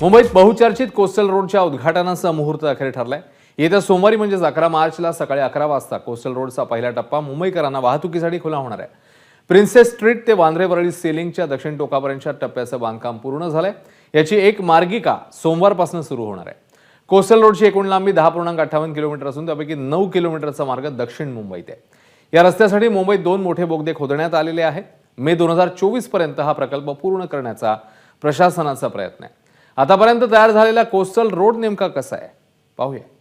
मुंबईत बहुचर्चित कोस्टल रोडच्या उद्घाटनाचा मुहूर्त अखेर ठरलाय. येत्या सोमवारी म्हणजेच अकरा मार्चला सकाळी अकरा वाजता कोस्टल रोडचा पहिला टप्पा मुंबईकरांना वाहतुकीसाठी खुला होणार आहे. प्रिन्सेस स्ट्रीट ते वांद्रे वरळी सेलिंगच्या दक्षिण टोकापर्यंतच्या टप्प्याचं बांधकाम पूर्ण झालंय. याची एक मार्गिका सोमवारपासून सुरू होणार आहे. कोस्टल रोडची एकूण लांबी दहा पूर्णांक अठ्ठावन्न किलोमीटर असून त्यापैकी नऊ किलोमीटरचा मार्ग दक्षिण मुंबईत आहे. या रस्त्यासाठी मुंबईत दोन मोठे बोगदे खोदण्यात आलेले आहेत. मे दोन हजार चोवीसपर्यंत हा प्रकल्प पूर्ण करण्याचा प्रशासनाचा प्रयत्न आहे. आतापर्यंत तयार झालेला कोस्टल रोड नेमका कसा आहे? पाहूया.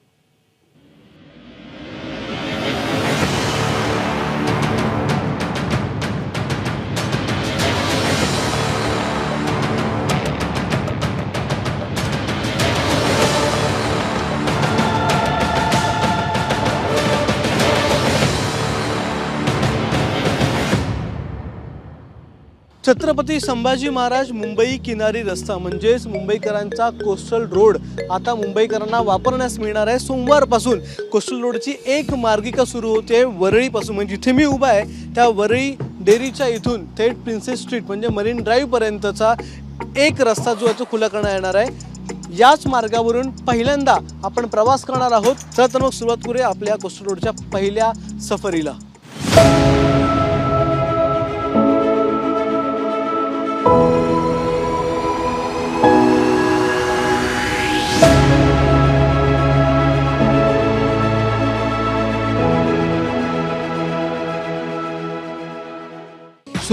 छत्रपती संभाजी महाराज मुंबई किनारी रस्ता म्हणजेच मुंबईकरांचा कोस्टल रोड आता मुंबईकरांना वापरण्यास मिळणार आहे सोमवारपासून. कोस्टल रोडची एक मार्गिका सुरू होते वरळीपासून. म्हणजे जिथे मी उभा आहे त्या वरळी डेअरीच्या इथून थेट प्रिन्सेस स्ट्रीट म्हणजे मरीन ड्राईव्हपर्यंतचा एक रस्ता जो आहे तो खुला करण्यात येणार आहे. याच मार्गावरून पहिल्यांदा आपण प्रवास करणार आहोत. चला तर मग सुरुवात करूया आपल्या कोस्टल रोडच्या पहिल्या सफरीला.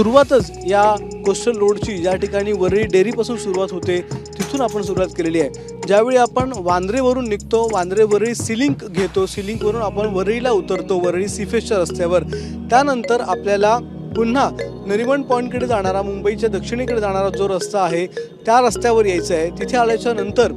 सुरुवातच या कोस्टल रोडची ज्या ठिकाणी वरळी डेअरीपासून सुरुवात होते तिथून आपण सुरुवात केलेली आहे. ज्यावेळी आपण वांद्रेवरून निघतो वांद्रे वरळी सिलिंक घेतो सिलिंकवरून आपण वरळीला उतरतो वरळी सिफेसच्या रस्त्यावर. त्यानंतर आपल्याला पुन्हा नरिमन पॉईंटकडे जाणारा मुंबईच्या दक्षिणेकडे जाणारा जो रस्ता आहे त्या रस्त्यावर यायचं आहे. तिथे आल्याच्यानंतर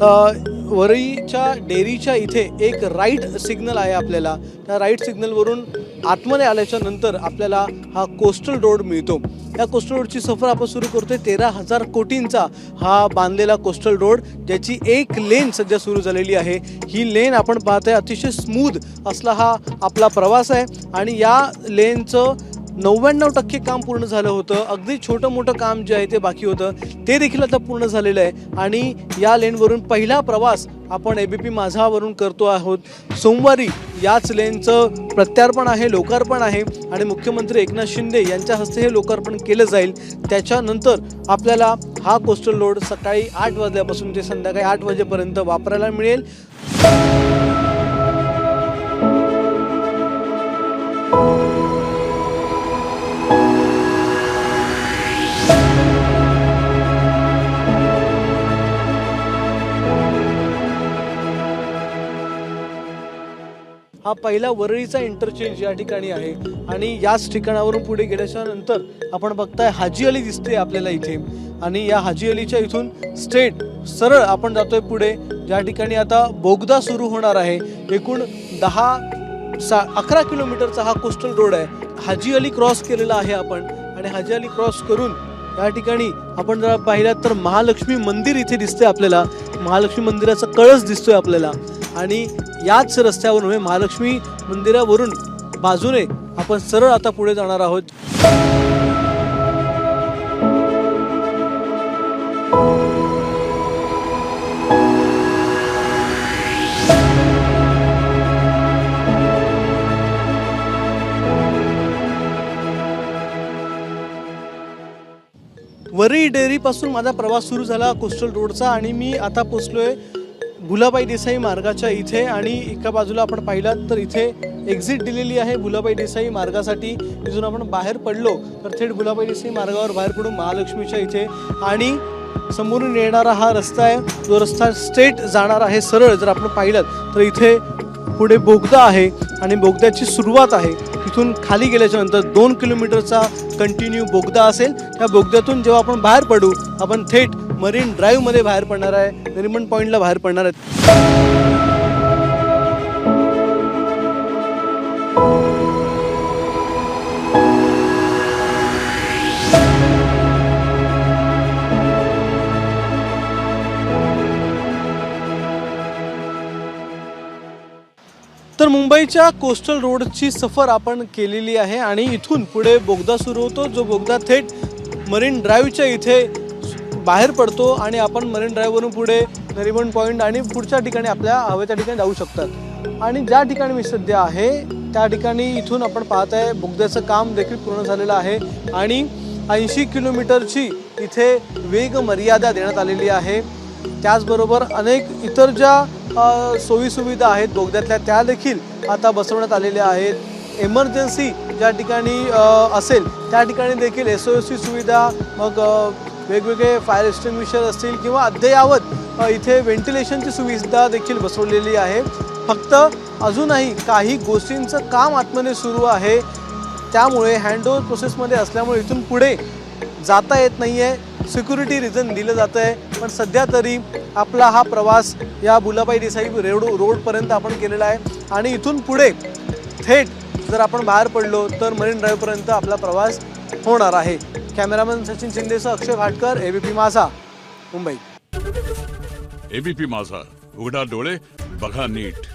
वरळीच्या वरईच्या डेअरीच्या इथे एक राईट सिग्नल आहे आपल्याला. त्या राईट सिग्नलवरून आतमध्ये आल्याच्यानंतर आपल्याला हा कोस्टल रोड मिळतो. या कोस्टल रोडची सफर आपण सुरू करतोय. तेरा हजार कोटींचा हा बांधलेला कोस्टल रोड ज्याची एक लेन सध्या सुरू झालेली आहे. ही लेन आपण पाहतोय अतिशय स्मूथ असला हा आपला प्रवास आहे. आणि या लेनचं नव्याण्णव टक्के काम पूर्ण झालं होतं. अगदी छोटं मोठं काम जे आहे ते बाकी होतं. ते देखील आता पूर्ण झालेलं आहे. आणि या लेनवरून पहिला प्रवास आपण ए बी पी माझावरून करतो आहोत. सोमवारी याच लेनचं प्रत्यार्पण आहे लोकार्पण आहे. आणि मुख्यमंत्री एकनाथ शिंदे यांच्या हस्ते हे लोकार्पण केलं जाईल. त्याच्यानंतर आपल्याला हा कोस्टल रोड सकाळी आठ वाजल्यापासून ते संध्याकाळी आठ वाजेपर्यंत वापरायला मिळेल. हा पहिला वरळीचा इंटरचेंज या ठिकाणी आहे. आणि याच ठिकाणावरून पुढे गेल्याच्यानंतर आपण बघताय हाजी अली दिसते आपल्याला इथे. आणि या हाजी अलीच्या इथून स्ट्रेट सरळ आपण जातोय पुढे. ज्या ठिकाणी आता बोगदा सुरू होणार आहे. एकूण दहा सा अकरा किलोमीटरचा हा कोस्टल रोड आहे. हाजी अली क्रॉस केलेला आहे आपण. आणि हाजी अली क्रॉस करून या ठिकाणी आपण जर पाहिलात तर महालक्ष्मी मंदिर इथे दिसतंय आपल्याला. महालक्ष्मी मंदिराचा कळस दिसतोय आपल्याला. आणि याच रस्त्यावरून म्हणजे महालक्ष्मी मंदिरावरून बाजूने आपण सरळ आता पुढे जाणार आहोत. वरी डेअरीपासून माझा प्रवास सुरू झाला कोस्टल रोडचा आणि मी आता पोचलोय भुलाबाई देसाई मार्गाच्या इथे आणि एका बाजूला आपण पाहिलात तर इथे एक्झिट दिलेली आहे भुलाबाई देसाई मार्गासाठी. इथून आपण बाहेर पडलो तर थेट भुलाबाई देसाई मार्गावर बाहेर पडू महालक्ष्मीच्या इथे आणि समोरून येणारा हा रस्ता आहे. जो रस्ता स्ट्रेट जाणार आहे सरळ. जर आपण पाहिलं तर इथे पुढे बोगदा आहे आणि बोगद्याची सुरुवात आहे. तिथून खाली गेल्याच्यानंतर दोन किलोमीटरचा कंटिन्यू बोगदा असेल. त्या बोगद्यातून जेव्हा आपण बाहेर पडू आपण थेट मरीन ड्राईव्हमध्ये बाहेर पडणार आहे नरिमन पॉईंटला बाहेर पडणार आहेत तर मुंबईच्या कोस्टल रोडची सफर आपण केलेली आहे आणि इथून पुढे बोगदा सुरू होतो जो बोगदा थेट मरीन ड्राईव्हच्या इथे बाहेर पडतो आणि आपण मरीन ड्राईव्हवरून पुढे नरिमन पॉईंट आणि पुढच्या ठिकाणी आपल्या हवेच्या ठिकाणी जाऊ शकतात. आणि ज्या ठिकाणी मी सध्या आहे त्या ठिकाणी इथून आपण पाहत आहे बोगद्याचं काम देखील पूर्ण झालेलं आहे आणि ऐंशी किलोमीटरची इथे वेग मर्यादा देण्यात आलेली आहे. त्याचबरोबर अनेक इतर ज्या सोयीसुविधा आहेत बोगद्यातल्या त्या देखील आता बसवण्यात आलेल्या आहेत. एमर्जन्सी ज्या ठिकाणी असेल त्या ठिकाणी देखील एस ओ सी सुविधा मग वेगवेगळे फायर एक्स्टिंग्विशर असतील किंवा अद्ययावत इथे व्हेंटिलेशनची सुविधा देखील बसवलेली आहे. फक्त अजूनही काही गोष्टींचं काम आतमध्ये सुरू आहे. त्यामुळे हँडओव्हर प्रोसेसमध्ये असल्यामुळे इथून पुढे जाता येत नाही आहे सिक्युरिटी रिझन दिलं जातं आहे पण सध्या तरी आपला हा प्रवास या बुलाबाई देसाई रेड रोडपर्यंत आपण केलेला आहे. आणि इथून पुढे थेट जर आपण बाहेर पडलो तर मरीन ड्राईव्हपर्यंत आपला प्रवास होणार आहे. कॅमेरामॅन सचिन शिंदेसह अक्षय भाटकर एबीपी माझा मुंबई. एबीपी माझा. उघडा डोळे बघा नीट.